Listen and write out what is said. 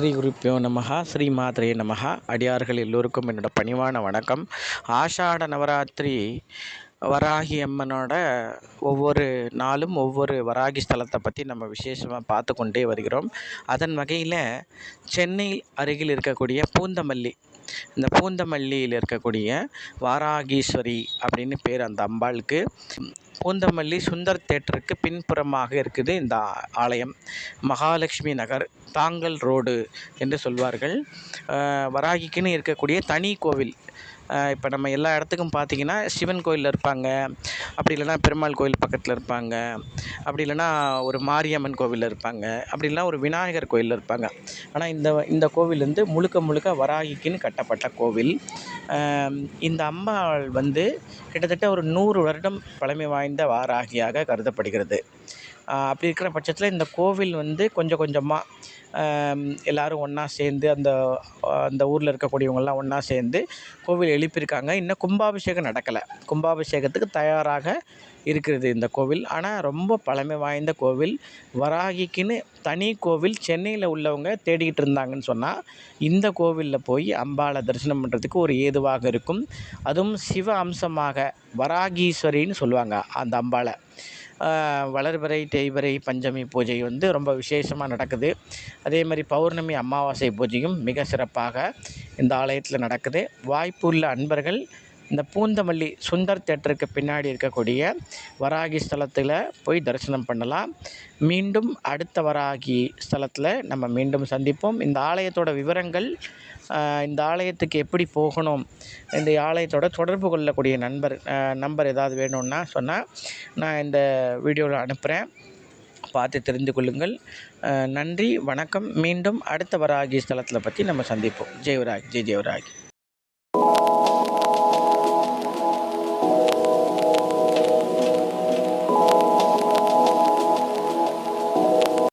ஸ்ரீ குருப்பியோ நமகா ஸ்ரீ மாத்ரே நமகா அடியார்கள் எல்லோருக்கும் என்னோட பணிவான வணக்கம். ஆஷாட நவராத்திரி வராகி அம்மனோட ஒவ்வொரு நாளும் ஒவ்வொரு வராகி ஸ்தலத்தை பற்றி நம்ம விசேஷமாக பார்த்து கொண்டே வருகிறோம். அதன் வகையில் சென்னை அருகில் இருக்கக்கூடிய பூந்தமல்லி இந்த பூந்தமல்லியில் இருக்கக்கூடிய வாராகீஸ்வரி அப்படின்னு பேர் அந்த அம்பாளுக்கு. பூந்தமல்லி சுந்தர் தேட்டருக்கு பின்புறமாக இருக்குது இந்த ஆலயம். மகாலட்சுமி நகர் தாங்கல் ரோடு என்று சொல்வார்கள். வராகிக்குன்னு இருக்கக்கூடிய தனி கோவில். இப்போ நம்ம எல்லா இடத்துக்கும் பார்த்தீங்கன்னா சிவன் கோயிலில் இருப்பாங்க. அப்படி இல்லைன்னா பெருமாள் கோயில் பக்கத்தில் இருப்பாங்க. அப்படி இல்லைன்னா ஒரு மாரியம்மன் கோவிலில் இருப்பாங்க. அப்படி இல்லைன்னா ஒரு விநாயகர் கோயிலில் இருப்பாங்க. ஆனால் இந்த இந்த கோவில் வந்து முழுக்க முழுக்க வராகிக்குன்னு கட்டப்பட்ட கோவில். இந்த அம்பாள் வந்து கிட்டத்தட்ட ஒரு நூறு வருடம் பழமை வாய்ந்த வாராகியாக கருதப்படுகிறது. அப்படி இருக்கிற பட்சத்தில் இந்த கோவில் வந்து கொஞ்சம் கொஞ்சமாக எல்லோரும் ஒன்றா சேர்ந்து அந்த அந்த ஊரில் இருக்கக்கூடியவங்கள்லாம் ஒன்றா சேர்ந்து கோவில் எழுப்பியிருக்காங்க. இன்னும் கும்பாபிஷேகம் நடக்கலை. கும்பாபிஷேகத்துக்கு தயாராக இருக்கிறது இந்த கோவில். ஆனால் ரொம்ப பழமை வாய்ந்த கோவில். வராகிக்குன்னு தனி கோவில் சென்னையில் உள்ளவங்க தேடிக்கிட்டு இருந்தாங்கன்னு சொன்னால் இந்த கோவிலில் போய் அம்பாளை தரிசனம் பண்ணுறதுக்கு ஒரு ஏதுவாக இருக்கும். அதுவும் சிவ அம்சமாக வராகீஸ்வரின்னு சொல்லுவாங்க அந்த அம்பாளை. வளர்பிறை தேய்பிறை பஞ்சமி பூஜை வந்து ரொம்ப விசேஷமாக நடக்குது. அதே மாதிரி பௌர்ணமி அமாவாசை பூஜையும் மிக சிறப்பாக இந்த ஆலயத்தில் நடக்குது. வாய்ப்பு உள்ள அன்பர்கள் இந்த பூந்தமல்லி சுந்தர் தேட்டருக்கு பின்னாடி இருக்கக்கூடிய வராகி ஸ்தலத்தில் போய் தரிசனம் பண்ணலாம். மீண்டும் அடுத்த வராகி ஸ்தலத்தில் நம்ம மீண்டும் சந்திப்போம். இந்த ஆலயத்தோட விவரங்கள் இந்த ஆலயத்துக்கு எப்படி போகணும் இந்த ஆலயத்தோட தொடர்பு கொள்ளக்கூடிய நண்பர் நம்பர் ஏதாவது வேணும்னா சொன்னால் நான் இந்த வீடியோவில் அனுப்புகிறேன் பார்த்து தெரிந்து கொள்ளுங்கள். நன்றி வணக்கம். மீண்டும் அடுத்த வராகி ஸ்தலத்தில் பற்றி நம்ம சந்திப்போம். ஜெய்வராகி ஜெய் ஜெயவராகி